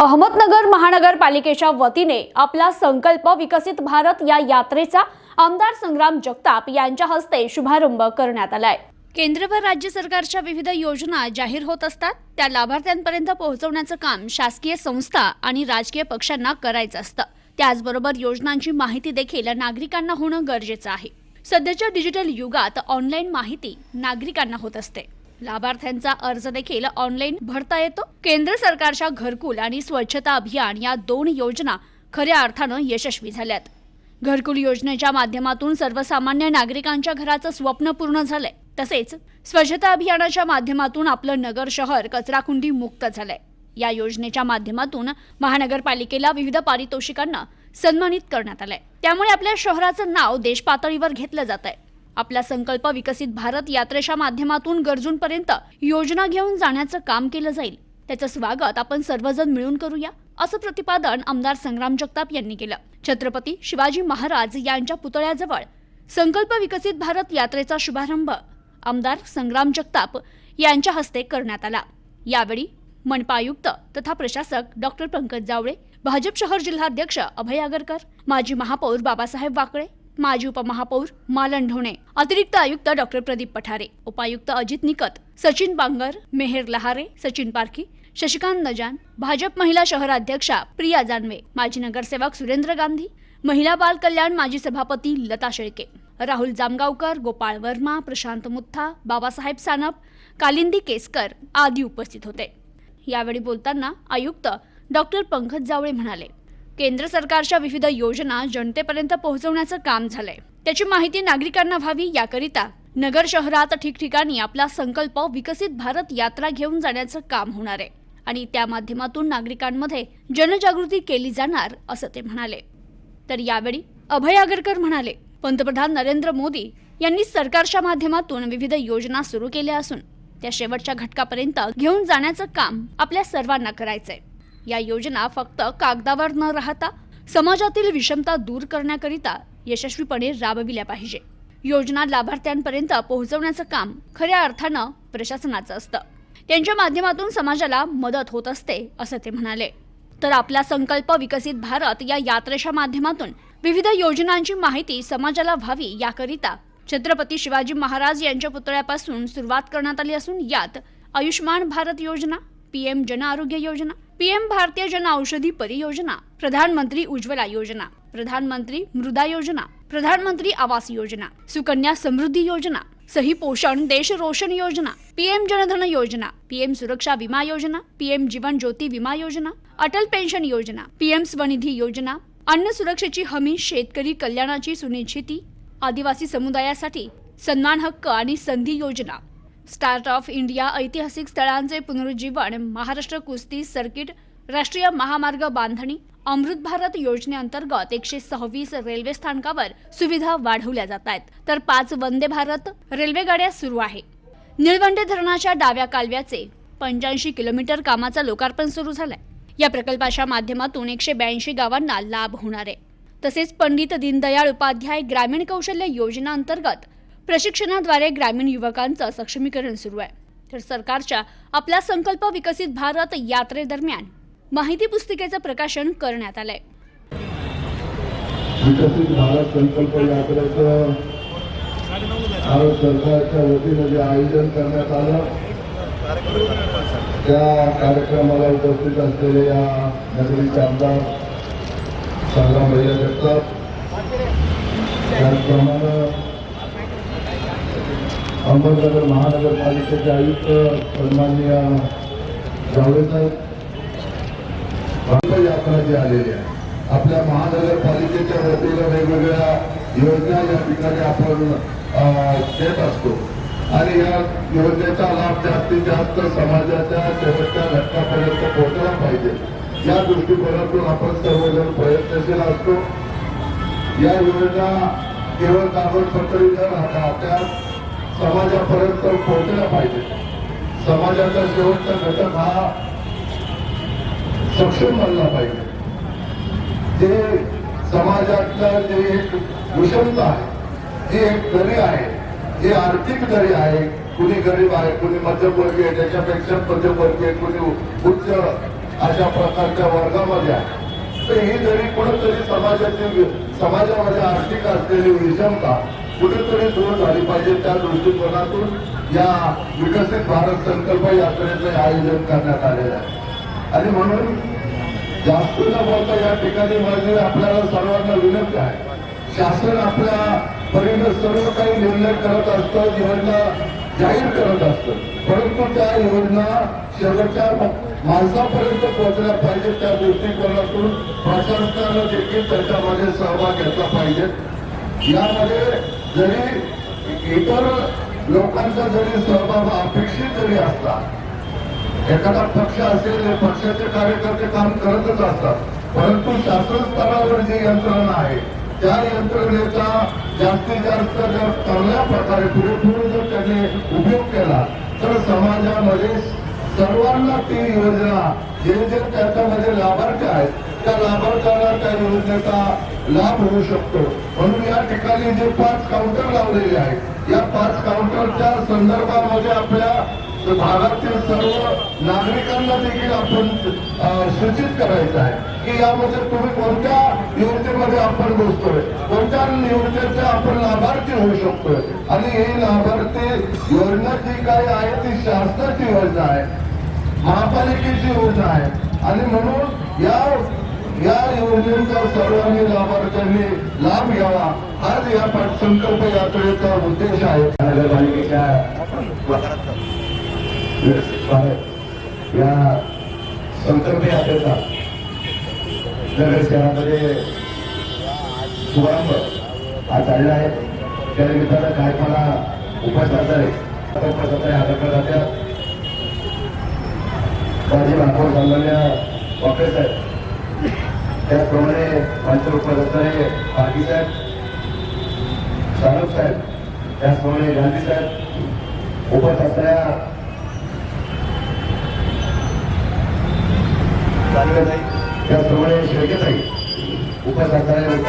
अहमदनगर महानगरपालिकेच्या वतीने आपला संकल्प विकसित भारत या यात्रेचा आमदार संग्राम जगताप यांच्या हस्ते शुभारंभ करण्यात आलाय. केंद्र व राज्य सरकारच्या विविध योजना जाहीर होत असतात. त्या लाभार्थ्यांपर्यंत पोहोचवण्याचं काम शासकीय संस्था आणि राजकीय पक्षांना करायचं असतं. त्याचबरोबर योजनांची माहिती देखील नागरिकांना होणं गरजेचं आहे. सध्याच्या डिजिटल युगात ऑनलाईन माहिती नागरिकांना होत असते. लाभार्थ्यांचा अर्ज देखील ऑनलाईन भरता येतो. केंद्र सरकारच्या घरकुल आणि स्वच्छता अभियान या दोन योजना खऱ्या अर्थानं यशस्वी झाल्यात. घरकुल योजनेच्या माध्यमातून सर्वसामान्य नागरिकांच्या घराचं स्वप्न पूर्ण झालंय. तसेच स्वच्छता अभियानाच्या माध्यमातून आपलं नगर शहर कचराकुंडी मुक्त झालंय. या योजनेच्या माध्यमातून महानगरपालिकेला विविध पारितोषिकांना सन्मानित करण्यात आलंय. त्यामुळे आपल्या शहराचं नाव देशपातळीवर घेतलं जात आहे आपला संकल्प विकसित भारत यात्रेच्या माध्यमातून गरजूंपर्यंत योजना घेऊन जाण्याचं काम केलं जाईल. त्याचं स्वागत आपण सर्वजण मिळून करूया असं प्रतिपादन आमदार संग्राम जगताप यांनी केलं. छत्रपती शिवाजी महाराज यांच्या पुतळ्याजवळ संकल्प विकसित भारत यात्रेचा शुभारंभ आमदार संग्राम जगताप यांच्या हस्ते करण्यात आला. यावेळी मनपा आयुक्त तथा प्रशासक डॉक्टर पंकज जावळे भाजप शहर जिल्हाध्यक्ष अभय आगरकर माजी महापौर बाबासाहेब वाकळे माजी उपमहापौर मालन ढोणे. अतिरिक्त आयुक्त डॉक्टर प्रदीप पठारे. उपायुक्त अजित निकत सचिन बांगर मेहेर लहारे सचिन पारखी शशिकांत नजान भाजप महिला शहराध्यक्षा प्रिया जानवे माजी नगरसेवक सुरेंद्र गांधी महिला बाल कल्याण माजी सभापती लता शेळके राहुल जामगावकर गोपाळ वर्मा प्रशांत मुथा बाबासाहेब सानप कालिंदी केसकर आदी उपस्थित होते. यावेळी बोलताना आयुक्त डॉक्टर पंकज जावळे म्हणाले केंद्र सरकारच्या विविध योजना जनतेपर्यंत पोहोचवण्याचं काम झालंय. त्याची माहिती नागरिकांना व्हावी याकरिता नगर शहरात ठिकठिकाणी आपला संकल्प विकसित भारत यात्रा घेऊन जाण्याचं काम होणार आहे आणि त्या माध्यमातून नागरिकांमध्ये जनजागृती केली जाणार असं ते म्हणाले. तर यावेळी अभय आगरकर म्हणाले पंतप्रधान नरेंद्र मोदी यांनी सरकारच्या माध्यमातून विविध योजना सुरू केल्या असून त्या शेवटच्या घटकापर्यंत घेऊन जाण्याचं काम आपल्या सर्वांना करायचंय. या योजना फक्त कागदावर न राहता समाजातील विषमता दूर करण्याकरिता यशस्वीपणे राबविल्या पाहिजे. योजना लाभार्थ्यांपर्यंत पोहोचवण्याचं काम खऱ्या अर्थानं प्रशासनाचं असतं. त्यांच्या माध्यमातून समाजाला मदत होत असते असं ते म्हणाले. तर आपला संकल्प विकसित भारत या यात्रेच्या माध्यमातून विविध योजनांची माहिती समाजाला व्हावी याकरिता छत्रपती शिवाजी महाराज यांच्या पुतळ्यापासून सुरुवात करण्यात आली असून यात आयुष्मान भारत योजना पीएम जन आरोग्य योजना पीएम भारतीय जन औषधी परियोजना प्रधानमंत्री उज्ज्वला योजना प्रधानमंत्री मृदा योजना प्रधानमंत्री आवास योजना सुकन्या समृद्धी योजना सही पोषण देश रोशन योजना पीएम जनधन योजना पीएम सुरक्षा विमा योजना पीएम जीवन ज्योती विमा योजना अटल पेन्शन योजना पीएम स्वनिधी योजना अन्न सुरक्षेची हमी शेतकरी कल्याणाची सुनिश्चिती आदिवासी समुदायासाठी सन्मान हक्क आणि संधी योजना. स्टार्ट ऑफ इंडिया ऐतिहासिक स्थळांचे पुनरुज्जीवन महाराष्ट्र कुस्ती सर्किट राष्ट्रीय महामार्ग बांधणी अमृत भारत योजनेअंतर्गत एकशे सव्वीस रेल्वे स्थानकावर सुविधा वाढवल्या जात आहेत. तर पाच वंदे भारत रेल्वे गाड्या सुरू आहे. निळवंडे धरणाच्या डाव्या कालव्याचे पंच्याऐंशी किलोमीटर कामाचा लोकार्पण सुरू झालाय. या प्रकल्पाच्या माध्यमातून एकशे ब्याऐंशी गावांना लाभ होणार आहे. तसेच पंडित दीनदयाळ उपाध्याय ग्रामीण कौशल्य योजना अंतर्गत प्रशिक्षणाद्वारे ग्रामीण युवकांचं सक्षमीकरण सुरू आहे. तर सरकारच्या आपला संकल्प विकसित भारत यात्रेदरम्यान माहिती पुस्तिकेचं प्रकाशन करण्यात आलंय. विकसित भारत संकल्प यात्रेचं भारत सरकारच्या वतीनं जे आयोजन करण्यात आलं त्या कार्यक्रमाला उपस्थित असलेले या नगरीचे आमदार संग्राम भैया जगताप त्याचप्रमाणे अहमदनगर महानगरपालिकेचे आयुक्त सन्माननीय जावडेकर यात्रा जी आलेली आहे. आपल्या महानगरपालिकेच्या वतीनं वेगवेगळ्या योजना या ठिकाणी आपण देत असतो. आणि या योजनेचा लाभ जास्तीत जास्त समाजाच्या शेवटच्या घटकापर्यंत पोहोचला पाहिजे. या दृष्टिकोनातून आपण सर्वजण प्रयत्नशील असतो. या योजना केवळ कागदपत्री न राहता त्या समाजापर्यंत पोहोचल्या पाहिजे. समाजाचा शेवटचा घटक हा सक्षम बनला पाहिजे. जे समाजातलं जे एक विषमता आहे जे एक दरी आहे जे आर्थिक दरी आहे कुणी गरीब आहे कुणी मध्यमवर्गीय त्याच्यापेक्षा मध्यमवर्गीय कुणी उच्च अशा प्रकारच्या वर्गामध्ये आहे. तर ही जरी कुठंतरी समाजाची समाजामध्ये आर्थिक असलेली विषमता कुठेतरी दूर झाली पाहिजे त्या दृष्टिकोनातून या विकसित भारत संकल्प यात्रेचे आयोजन करण्यात आलेलं आहे. आणि म्हणून जास्त न बोलता या ठिकाणी म्हणजे आपल्याला सर्वांना विनंती आहे. शासन आपल्या परीने सर्व काही निर्णय करत असतं योजना जाहीर करत असतं. परंतु त्या योजना शेवटच्या माणसापर्यंत पोहोचल्या पाहिजे त्या दृष्टिकोनातून. प्रशासनानं देखील त्याच्यामध्ये सहभाग घेतला पाहिजे. यामध्ये जरी इतर लोकांचा जरी सहभाग अपेक्षित जरी असला एखादा पक्ष असेल पक्षाचे कार्यकर्ते काम करतच असतात. परंतु शासन स्तरावर जी यंत्रणा आहे त्या यंत्रणेचा जास्तीत जास्त जर चांगल्या प्रकारे पुरेपूर जर त्याने उपयोग केला तर समाजामध्ये सर्वांना ती योजना जे जे त्याच्यामध्ये लाभार्थी आहेत त्या लाभार्थ्यांना त्या योजनेचा लाभ होऊ शकतो. म्हणून या ठिकाणी जे पाच काउंटर लावलेले आहेत या पाच काउंटरच्या संदर्भामध्ये आपल्या भागातील सर्व नागरिकांना देखील आपण सूचित करायचं आहे की यामध्ये तुम्ही कोणत्या योजनेमध्ये आपण बसतोय? कोणत्या योजनेचे आपण लाभार्थी होऊ शकतोय? आणि ही लाभार्थी योजना जी काही आहे ती शासनाची योजना आहे. महापालिकेची योजना आहे. आणि म्हणून या या योजनेचा सर्वांनी लाभार्थ्यांनी लाभ घ्यावा. हाच या संकल्प यात्रेचा उद्देश आहे. नगरपालिकेच्या या संकल्प यात्रेचा नगर शहरामध्ये शुभारंभ हा चालला आहे. त्या निमित्तानं काय मला उपस्थित आहे. उपस्थित आहे आदर जात्या माझे महापौर सन्मान्य वाकडे साहेब त्याचप्रमाणे उपस्थित आहे पाटील साहेब. सानप साहेब. त्याचप्रमाणे गांधी साहेब. उपस्थित असणाऱ्या त्याचप्रमाणे शेळकेताई. उपस्थित असणारे लोक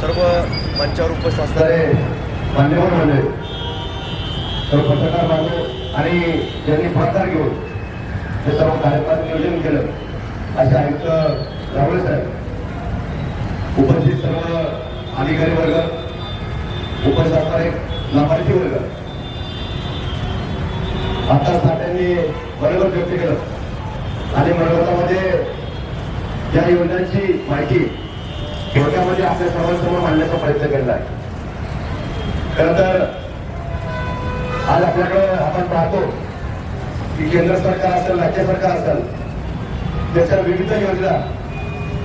सर्व मंचावर उपस्थित असणारे मान्यवर मंडळी. सर्व पत्रकार बांधव आणि ज्यांनी पुढाकार घेऊन हे सर्व कार्यक्रम नियोजन केलं. असे आयुक्त रावळे साहेब उपस्थित सर्व अधिकारी वर्ग उपस्थित असणारे लाभार्थी वर्ग आता साठ्यांनी बरोबर व्यक्त केलं. आणि मनोगतामध्ये ज्या योजनांची माहिती थोडक्यामध्ये आपल्या सर्वांसमोर मांडण्याचा प्रयत्न केला आहे. खर तर आज आपल्याकडे आपण पाहतो की केंद्र सरकार असेल राज्य सरकार असेल त्याच्या विविध योजना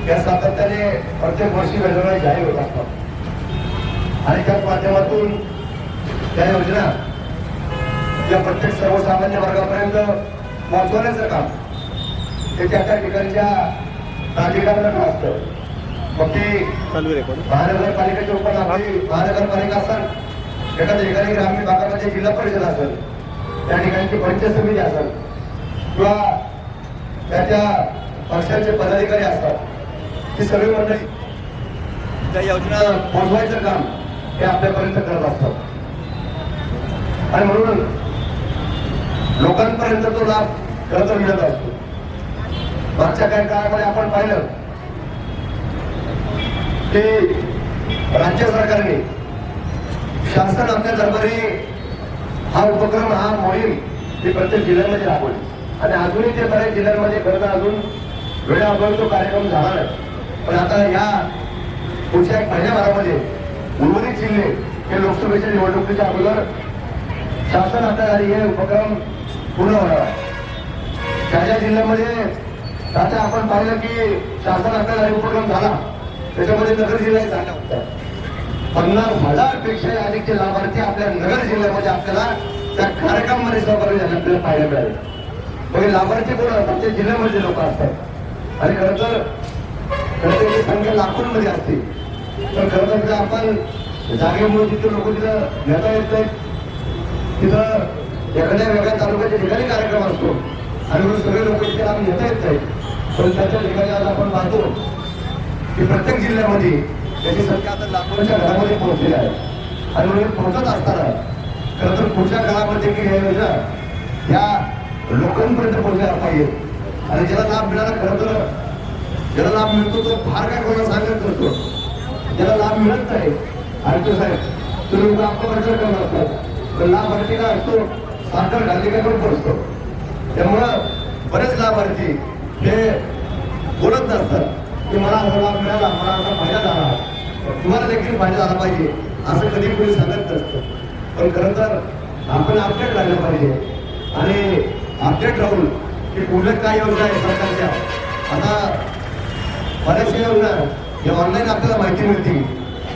या सातत्याने प्रत्येक वर्षी वेगवेगळ्या जाहीर होत असतात. आणि त्याच माध्यमातून त्या योजना या प्रत्येक सर्वसामान्य वर्गापर्यंत पोहोचवण्याचं काम ते त्या त्या ठिकाणच्या प्राधिकरणाकडे असतं. मग ती चालू रेकॉर्ड महानगरपालिकेचे उपनागरी महानगरपालिका असेल एखाद्या ठिकाणी ग्रामीण भागामध्ये जिल्हा परिषद असेल त्या ठिकाणची पंचायत समिती असेल किंवा त्याच्या पक्षाचे पदाधिकारी असतात. ती सगळी मंडळी त्या योजना पोहोचवायचं काम हे आपल्यापर्यंत करत असतात. आणि म्हणून लोकांपर्यंत तो लाभ खरं तर मिळत असतो. मागच्या काही काळामध्ये आपण पाहिलं की राज्य सरकारने शासन आपल्या दरबारी हा उपक्रम हा मोहीम ही प्रत्येक जिल्ह्यामध्ये राबवली. आणि अजूनही ते बऱ्याच जिल्ह्यांमध्ये खरं अजून वेळाअभावी तो कार्यक्रम झाला नाही. पण आता या पुढच्या एक महिन्याभरामध्ये उर्वरित जिल्हे हे लोकसभेच्या निवडणुकीच्या अगोदर शासन आता हे उपक्रम पूर्ण होणार आहे. ज्या जिल्ह्यामध्ये आता आपण पाहिलं की शासन आता उपक्रम झाला. त्याच्यामध्ये नगर जिल्हा झाला होता पन्नास हजारपेक्षा अधिकचे लाभार्थी आपल्या नगर जिल्ह्यामध्ये आपल्याला त्या कार्यक्रमामध्ये सहभागी झाले आपल्याला पाहायला मिळाले. मग लाभार्थी कोण असतात? ते जिल्ह्यामध्ये लोक असतात. आणि खरं तर खरं तर संख्या लाखोंमध्ये असते तर खरं तर आपण जागेमुळे जिथे लोक तिथं नेता येत नाहीत. तिथं एखाद्या वेगळ्या तालुक्याच्या ठिकाणी कार्यक्रम असतो. आणि म्हणून सगळे लोक तिथे आम्ही नेता येत नाहीत. पण त्याच्या ठिकाणी आज आपण पाहतो की प्रत्येक जिल्ह्यामध्ये त्याची संख्या आता लाखोंच्या घरामध्ये पोहोचलेली आहे. आणि म्हणून पोहोचत असताना खरं तर पुढच्या काळामध्ये की या योजना या लोकांपर्यंत पोहोचल्या पाहिजे आणि ज्याला लाभ मिळाला खरं तर ज्याला लाभ मिळतो तो फार काय कोणाला सांगत नसतो. ज्याला लाभ मिळत नाही आणि तो साहेब तुम्ही उगा अपमार्जन करत असतात. तर लाभार्थी काय असतो? साखर घालली काय पण पडतो त्यामुळं बरेच लाभार्थी हे बोलत नसतात. की मला असा लाभ मिळाला मला असा फायदा झाला. तुम्हाला देखील फायदा झाला पाहिजे असं कधी कोणी सांगत नसतं. पण खरं तर आपण अपडेट राहिलं पाहिजे. आणि अपडेट राहून की पुढल्या काय योजना आहे सरकारच्या? आता बऱ्याचशा योजना हे ऑनलाईन आपल्याला माहिती मिळते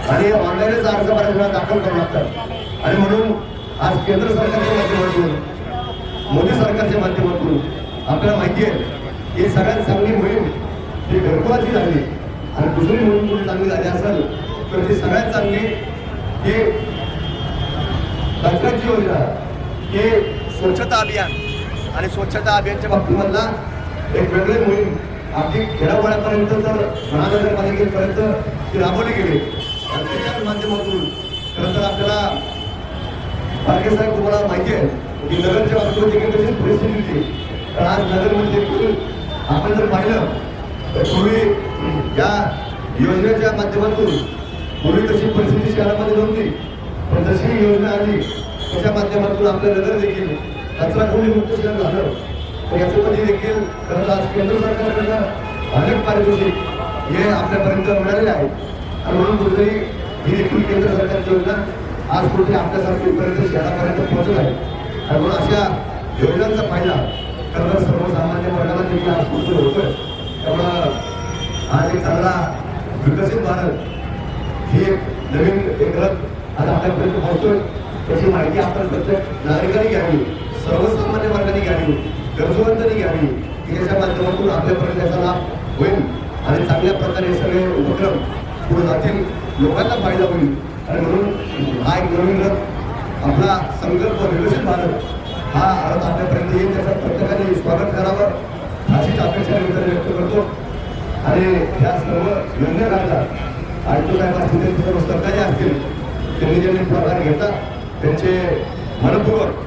आणि ऑनलाईनच अर्ज बऱ्याच वेळा दाखल करावे लागतात. आणि म्हणून आज केंद्र सरकारच्या माध्यमातून मोदी सरकारच्या माध्यमातून आपल्याला माहिती आहे ही सगळ्यात चांगली मोहीम ही घरकुलाची झाली. आणि दुसरी मोहीम कुठे चांगली झाली असेल तर ती सगळ्यात चांगली हे सरकारची योजना हे स्वच्छता अभियान. आणि स्वच्छता अभियानच्या बाबतीत बाबतीमधला एक वेगळी मोहीम अगदी खेड्यापाड्यापर्यंत तर महानगरपालिकेपर्यंत ती राबवली गेली. आणि त्याच्याच माध्यमातून खरं तर आपल्याला पारखे साहेब तुम्हाला माहिती आहे की नगरच्या बाबतीत देखील तशीच परिस्थिती होती. तर आज नगरमध्ये देखील आपण जर पाहिलं तर पूर्वी या योजनेच्या माध्यमातून पूर्वी तशी परिस्थिती शहरामध्ये नव्हती. पण जशी योजना आली त्याच्या माध्यमातून आपलं नगर देखील त्याचा कोणी मुक्त झालं तर याच्यामध्ये देखील खरंच आज केंद्र सरकारकडनं अनेक पारितोषिक हे आपल्यापर्यंत मिळालेले आहेत. आणि म्हणून कुठेतरी ही देखील केंद्र सरकारची योजना आज कुठे आपल्यासारखीपर्यंत शहरापर्यंत पोहोचत आहे. आणि म्हणून अशा योजनांचा फायदा खरं सर्वसामान्य वर्गाला देखील आज कुठे होतोय. त्यामुळं आज एक चांगला विकसित भारत ही एक नवीन एक रथ आज आपल्यापर्यंत पोहोचतोय. त्याची माहिती आपण प्रत्येक नागरिकांनी घ्यावी. सर्वसामान्य वर्गाने घ्यावी गरजूवंतांनी घ्यावी की याच्या माध्यमातून आपल्यापर्यंत याचा लाभ होईल. आणि चांगल्या प्रकारे सगळे उपक्रम पुढे जातील. लोकांना फायदा होईल. आणि म्हणून हा एक नवीन रथ आपला संकल्प विकसित भारत हा रथ आपल्यापर्यंत येईल. त्याचं प्रत्येकाने स्वागत करावं. अशीच अपेक्षा मी व्यक्त करतो. आणि या सर्व योजना राहतात आयटो साहेब असतील त्यांचे सर्व सहकारी असतील त्यांनी ज्यांनी पुढाकार घेतात त्यांचे मनपूर्वक